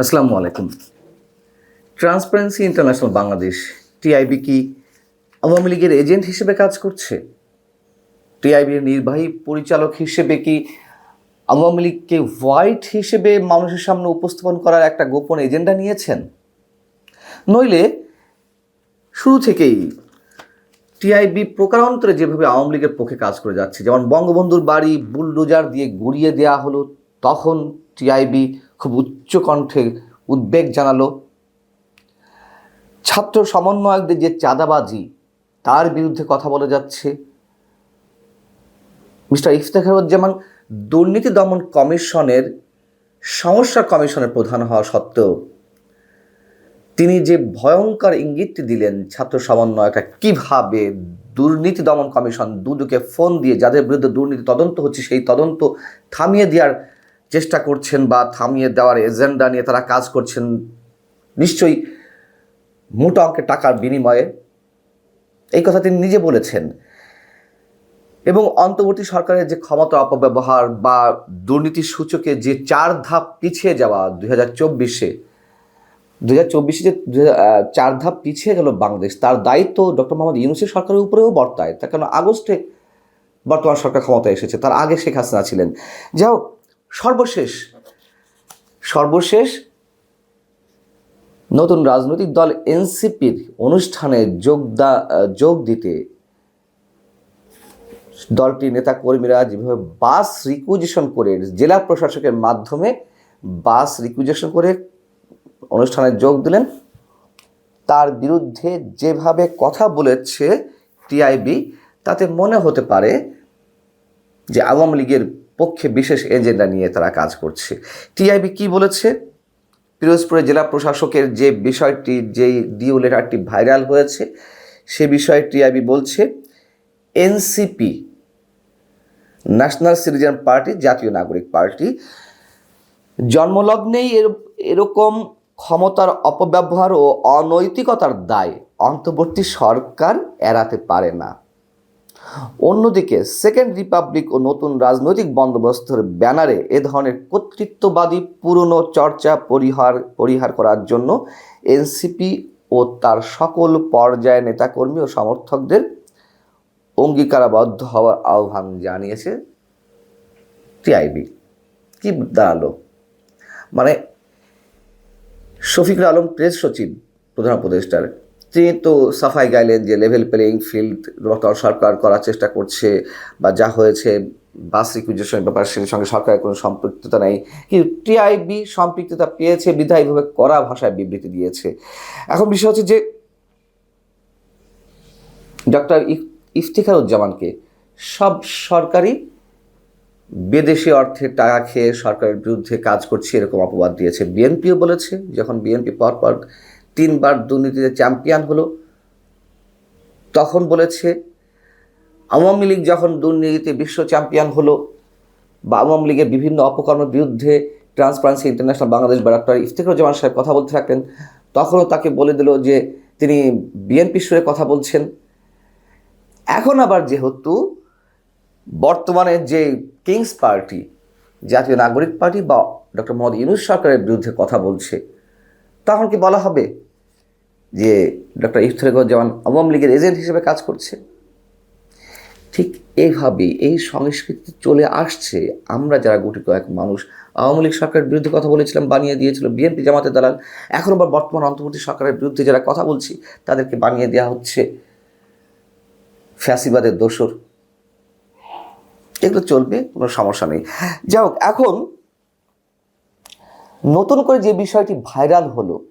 আসসালামু আলাইকুম। Transparency International Bangladesh TIB কি আওয়ামী লীগের এজেন্ট হিসেবে কাজ করছে? টিআইবির নির্বাহী পরিচালক হিসেবে কি আওয়ামী লীগকে হোয়াইট হিসেবে মানুষের সামনে উপস্থাপন করার একটা গোপন এজেন্ডা নিয়েছেন? নইলে শুরু থেকেই টিআইবি প্রকারান্তরে যেভাবে আওয়ামী লীগের পক্ষে কাজ করে যাচ্ছে, যেমন বঙ্গবন্ধুর বাড়ি বুলডোজার দিয়ে গড়িয়ে দেওয়া হলো, তখন টিআইবি খুব উচ্চ কণ্ঠে উদ্বেগ জানালো। ছাত্র সমন্বয়কদের যে চাঁদাবাজি, তার বিরুদ্ধে কথা বলে যাচ্ছে। মিস্টার ইফতেখারুজ্জামান, দুর্নীতি দমন কমিশনের, সমস্যা কমিশনের প্রধান হওয়া সত্ত্বেও তিনি যে ভয়ঙ্কর ইঙ্গিতটি দিলেন, ছাত্র সমন্বয়করা কীভাবে দুর্নীতি দমন কমিশন দুদুকে ফোন দিয়ে যাদের বিরুদ্ধে দুর্নীতি তদন্ত হচ্ছে, সেই তদন্ত থামিয়ে দেওয়ার চেষ্টা করছেন বা থামিয়ে দেওয়ার এজেন্ডা নিয়ে তারা কাজ করছেন, নিশ্চয়ই মোটা অঙ্কের টাকার বিনিময়ে। এই কথা তিনি নিজে বলেছেন। এবং অন্তর্বর্তী সরকারের যে ক্ষমতা অপব্যবহার বা দুর্নীতি সূচকে যে চার ধাপ পিছিয়ে যাওয়া দুই হাজার চব্বিশে দু হাজার চব্বিশে যে চার ধাপ পিছিয়ে গেল বাংলাদেশ, তার দায়িত্ব ডক্টর মোহাম্মদ ইউনুসের সরকারের উপরেও বর্তায়। তার কারণ আগস্টে বর্তমান সরকার ক্ষমতায় এসেছে, তার আগে শেখ হাসিনা ছিলেন। যাও সর্বশেষ সর্বশেষ নতুন রাজনৈতিক দল এনসিপির অনুষ্ঠানে যোগদা যোগ দিতে দলটির নেতা কর্মীরা যেভাবে বাস রিকুইজিশন করে জেলা প্রশাসকের মাধ্যমে বাস রিকুইজিশন করে অনুষ্ঠানে যোগ দিলেন, তার বিরুদ্ধে যেভাবে কথা বলেছে টিআইবি, তাতে মনে হতে পারে যে আওয়ামী লীগের পক্ষে বিশেষ এজেন্ডা নিয়ে তারা কাজ করছে। টিআইবি কি বলেছে? পিরোজপুরের জেলা প্রশাসকের যে বিষয়টি, যেই ডিও লেটারটি ভাইরাল হয়েছে, সে বিষয়ে টিআইবি বলছে, এনসিপি, ন্যাশনাল সিটিজেন পার্টি, জাতীয় নাগরিক পার্টি, জন্মলগ্নেই এর- এরকম ক্ষমতার অপব্যবহার ও অনৈতিকতার দায় অন্তর্বর্তী সরকার এড়াতে পারে না। অন্যদিকে সেকেন্ড রিপাবলিক ও নতুন রাজনৈতিক বন্দোবস্তের ব্যানারে এ ধরনের কর্তৃত্ববাদী পুরনো চর্চা পরিহার পরিহার করার জন্য এনসিপি ও তার সকল পর্যায়ের নেতাকর্মী ও সমর্থকদের অঙ্গীকারাবদ্ধ হওয়ার আহ্বান জানিয়েছে টিআইবি। কি দাঁড়াল? মানে শফিকুল আলম প্রেস সচিব, প্রধান উপদেষ্টার তিনি তো সাফাই গাইলেন যে লেভেল প্লেয়িং ফিল্ড বর্তমান সরকার করার চেষ্টা করছে বা যা হয়েছে বাস রিকুইজেশনের ব্যাপারে সেটার সঙ্গে সরকারের কোনো সম্পৃক্ততা নেই। কিন্তু টিআইবি সম্পৃক্ততা পেয়েছে বিধায়ীভাবে কড়া ভাষায় বিবৃতি দিয়েছে। এখন বিষয় হচ্ছে যে ডক্টর ইফতিখারুজ্জামানকে সব সরকারি বিদেশি অর্থে টাকা খেয়ে সরকারের বিরুদ্ধে কাজ করছে এরকম অপবাদ দিয়েছে। বিএনপিও বলেছে, যখন বিএনপি পরপর তিনবার দুর্নীতিতে চ্যাম্পিয়ন হলো। তখন বলেছে, আওয়ামী লীগ যখন দুর্নীতিতে বিশ্ব চ্যাম্পিয়ন হলো বা আওয়ামী লীগের বিভিন্ন অপকর্মের বিরুদ্ধে ট্রান্সপারেন্সি ইন্টারন্যাশনাল বাংলাদেশ বা ডক্টর ইফতিখারুজ্জামান সাহেব কথা বলতে থাকলেন, তখনও তাকে বলে দিল যে তিনি বিএনপি সুরে কথা বলছেন। এখন আবার যেহেতু বর্তমানে যে কিংস পার্টি জাতীয় নাগরিক পার্টি বা ডক্টর মোহাম্মদ ইউনুস সরকারের বিরুদ্ধে কথা বলছে তখন কি বলা হবে যে ডক্টর ইফতারুজ্জামান আওয়ামী লীগের এজেন্ট হিসেবে কাজ করছে? ঠিক এইভাবেই এই সংস্কৃতি চলে আসছে। আমরা যারা গুটি কয়েক মানুষ, আওয়ামী লীগ সরকারের বিরুদ্ধে কথা বলেছিলাম, বানিয়ে দিয়েছিল বিএনপি জামাতের দালাল। এখন আবার বর্তমান অন্তর্বর্তী সরকারের বিরুদ্ধে যারা কথা বলছি, তাদেরকে বানিয়ে দেওয়া হচ্ছে ফ্যাসিবাদের দোসর। এগুলো চলবে, কোনো সমস্যা নেই। যাই হোক, এখন নতুন করে যে বিষয়টি ভাইরাল হলো,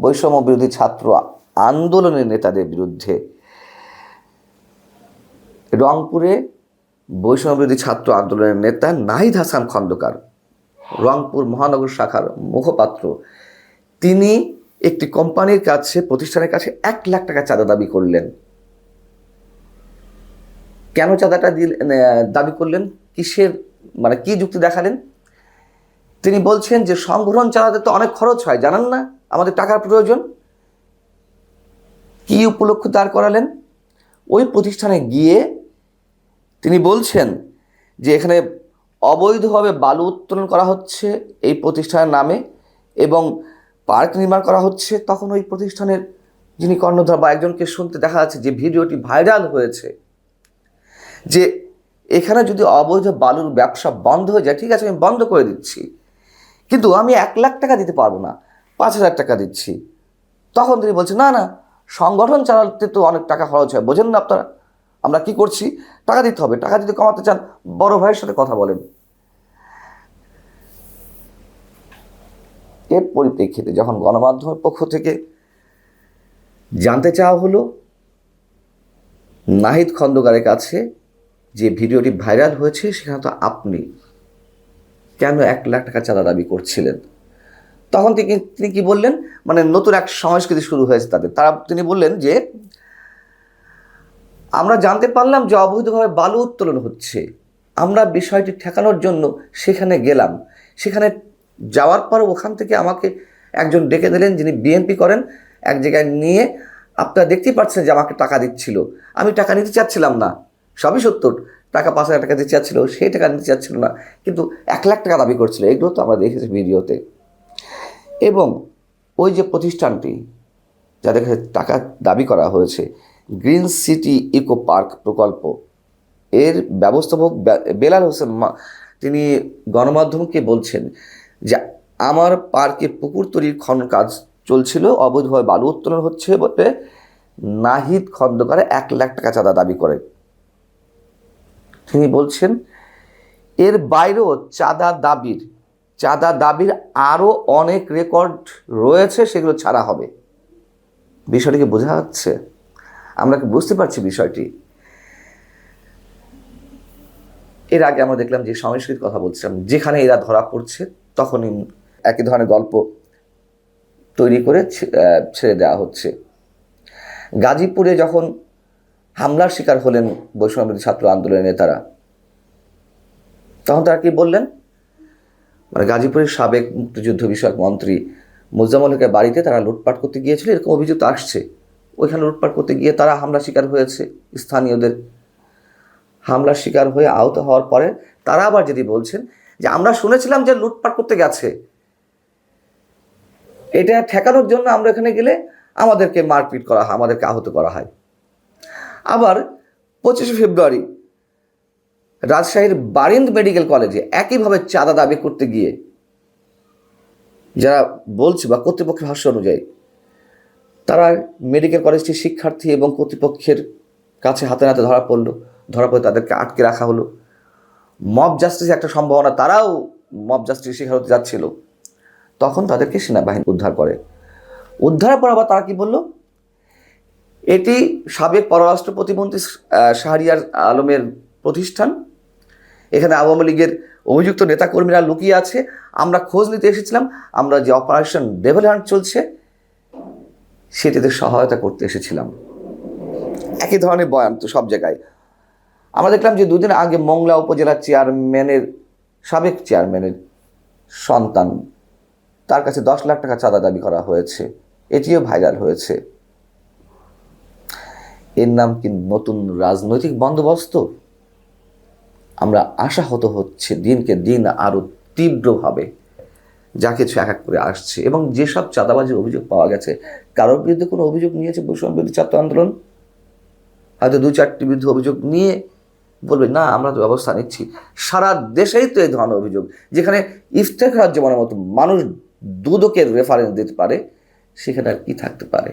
বৈষম্য বিরোধী ছাত্র আন্দোলনের নেতাদের বিরুদ্ধে, রংপুরে বৈষম্য বিরোধী ছাত্র আন্দোলনের নেতা নাহিদ হাসান খন্দকার, রংপুর মহানগর শাখার মুখপাত্র। তিনি একটি কোম্পানির কাছে, প্রতিষ্ঠানের কাছে এক লাখ টাকা চাঁদা দাবি করলেন। কেন চাঁদাটা দিল- দাবি করলেন? কিসের মানে কি যুক্তি দেখালেন? তিনি বলছেন যে সংগ্রহণ চালাতে তো অনেক খরচ হয়, জানান না? আমাদের টাকার প্রয়োজন। কি উপলক্ষ দাঁড় করালেন? ওই প্রতিষ্ঠানে গিয়ে তিনি বলছেন যে এখানে অবৈধভাবে বালু উত্তোলন করা হচ্ছে এই প্রতিষ্ঠানের নামে এবং পার্ক নির্মাণ করা হচ্ছে। তখন ওই প্রতিষ্ঠানের যিনি কর্ণধার বা একজনকে শুনতে দেখা যাচ্ছে যে ভিডিওটি ভাইরাল হয়েছে, যে এখানে যদি অবৈধ বালুর ব্যবসা বন্ধ হয়ে যায়, ঠিক আছে, আমি বন্ধ করে দিচ্ছি। কিন্তু আমি এক লাখ টাকা দিতে পারব না, পাঁচ হাজার টাকা দিচ্ছি। তখন তিনি বলছেন, না না, সংগঠন চালাতে তো অনেক টাকা খরচ হয়, বোঝেন না আপনারা। আমরা কি করছি? টাকা দিতে হবে, টাকা যদি কমাতে চান, বড় ভাইয়ের সাথে কথা বলেন। এর পরিপ্রেক্ষিতে যখন গণমাধ্যমের পক্ষ থেকে জানতে চাওয়া হলো, নাহিদ খন্দকারের কাছে যে ভিডিওটি ভাইরাল হয়েছে, সেখানে তো আপনি কেন এক লাখ টাকা চাঁদা দাবি করছিলেন? তখন তিনি তিনি কি বললেন? মানে নতুন এক সংস্কৃতি শুরু হয়েছে তাদের। তারা, তিনি বললেন যে, আমরা জানতে পারলাম যে অবৈধভাবে বালু উত্তোলন হচ্ছে। আমরা বিষয়টি ঠেকানোর জন্য সেখানে গেলাম। সেখানে যাওয়ার পর ওখান থেকে আমাকে একজন ডেকে দিলেন, যিনি বিএনপি করেন, এক জায়গায় নিয়ে। আপনারা দেখতেই পাচ্ছেন যে আমাকে টাকা দিচ্ছিল। আমি টাকা নিতে চাচ্ছিলাম না। সবই সত্য। টাকা পাঁচ হাজার টাকা দিতে চাচ্ছিল, সেই টাকা নিতে চাচ্ছিল না, কিন্তু এক লাখ টাকা দাবি করছিল। এগুলো তো আমরা দেখেছি ভিডিওতে। এবং ওই যে প্রতিষ্ঠানটি, যাদের কাছে টাকা দাবি করা হয়েছে, গ্রিন সিটি ইকো পার্ক প্রকল্প, এর ব্যবস্থাপক বেলাল হোসেন মা- তিনি গণমাধ্যমকে বলছেন যে, আমার পার্কে পুকুর তৈরির খনন কাজ চলছিল, অবৈধভাবে বালু উত্তোলন হচ্ছে বলে নাহিদ খন্দকারে এক লাখ টাকা চাঁদা দাবি করে। তিনি বলছেন, এর বাইরেও চাঁদা দাবির চাঁদা দাবির আরও অনেক রেকর্ড রয়েছে সেগুলো ছাড়া হবে। বিষয়টিকে বোঝা যাচ্ছে? আমরা কি বুঝতে পারছি বিষয়টি? এর আগে আমরা দেখলাম যে সংস্কৃত কথা বলছিলাম, যেখানে এরা ধরা পড়ছে, তখনই একই ধরনের গল্প তৈরি করে ছেড়ে দেওয়া হচ্ছে। গাজীপুরে যখন হামলার শিকার হলেন বৈষম্যবিরোধী ছাত্র আন্দোলনের নেতারা। তখন তারা কি বললেন? মানে গাজীপুরের সাবেক মুক্তিযুদ্ধ বিষয়ক মন্ত্রী মোজাম্মল হকের বাড়িতে তারা লুটপাট করতে গিয়েছিল, এরকম অভিযোগ আসছে। ওইখানে লুটপাট করতে গিয়ে তারা হামলা শিকার হয়েছে, স্থানীয়দের। হামলার শিকার হয়ে আহত হওয়ার পরে তারা আবার যদি বলছেন যে, আমরা শুনেছিলাম যে লুটপাট করতে গেছে। এটা ঠেকানোর জন্য আমরা এখানে গেলে আমাদেরকে মারপিট করা হয়, আমাদেরকে আহত করা হয়। আবার পঁচিশে ফেব্রুয়ারি রাজশাহীর বারিন্দ মেডিকেল কলেজে একইভাবে চাঁদা দাবি করতে গিয়ে যারা বলছে বা কর্তৃপক্ষের ভাষ্য অনুযায়ী, তারা মেডিকেল কলেজটির শিক্ষার্থী এবং কর্তৃপক্ষের কাছে হাতে নাতে ধরা পড়ল, ধরা পড়ে তাদেরকে আটকে রাখা হলো। মব জাস্টিস একটা সম্ভাবনা, তারাও মব জাস্টিস শিকার হতে যাচ্ছিল। তখন তাদেরকে সেনাবাহিনী উদ্ধার করে। উদ্ধারের পর আবার তারা কি বলল? এটি সাবেক পররাষ্ট্র প্রতিমন্ত্রী শাহরিয়ার আলমের প্রতিষ্ঠান। এখানে আওয়ামী লীগের অভিযুক্ত নেতাকর্মীরা লুকিয়ে আছে। আমরা খোঁজ নিতে এসেছিলাম। আমরা যে অপারেশন ডেভেল হান্ট চলছে, সেটিতে সহায়তা করতে এসেছিলাম। একই ধরনের বয়ান তো সব জায়গায়। আমরা দেখলাম যে দুদিন আগে মংলা উপজেলার চেয়ারম্যানের, সাবেক চেয়ারম্যানের সন্তান, তার কাছে দশ লাখ টাকা চাঁদা দাবি করা হয়েছে। এটিও ভাইরাল হয়েছে। এর নাম কি নতুন রাজনৈতিক বন্দোবস্ত? আমরা আশাহত হচ্ছে দিনকে দিন আরও তীব্রভাবে। যা কিছু এক এক করে আসছে এবং যেসব চাঁদাবাজির অভিযোগ পাওয়া গেছে, কারোর বিরুদ্ধে কোনো অভিযোগ নিয়েছে বৈষম্য বিরোধী ছাত্র আন্দোলন? হয়তো দু চারটি বিরুদ্ধে অভিযোগ নিয়ে বলবে, না, আমরা তো ব্যবস্থা নিচ্ছি। সারা দেশেই তো এই ধরনের অভিযোগ, যেখানে ইফতেখার যেমন মতো মানুষ দুদকের রেফারেন্স দিতে পারে, সেখানে আর কি থাকতে পারে?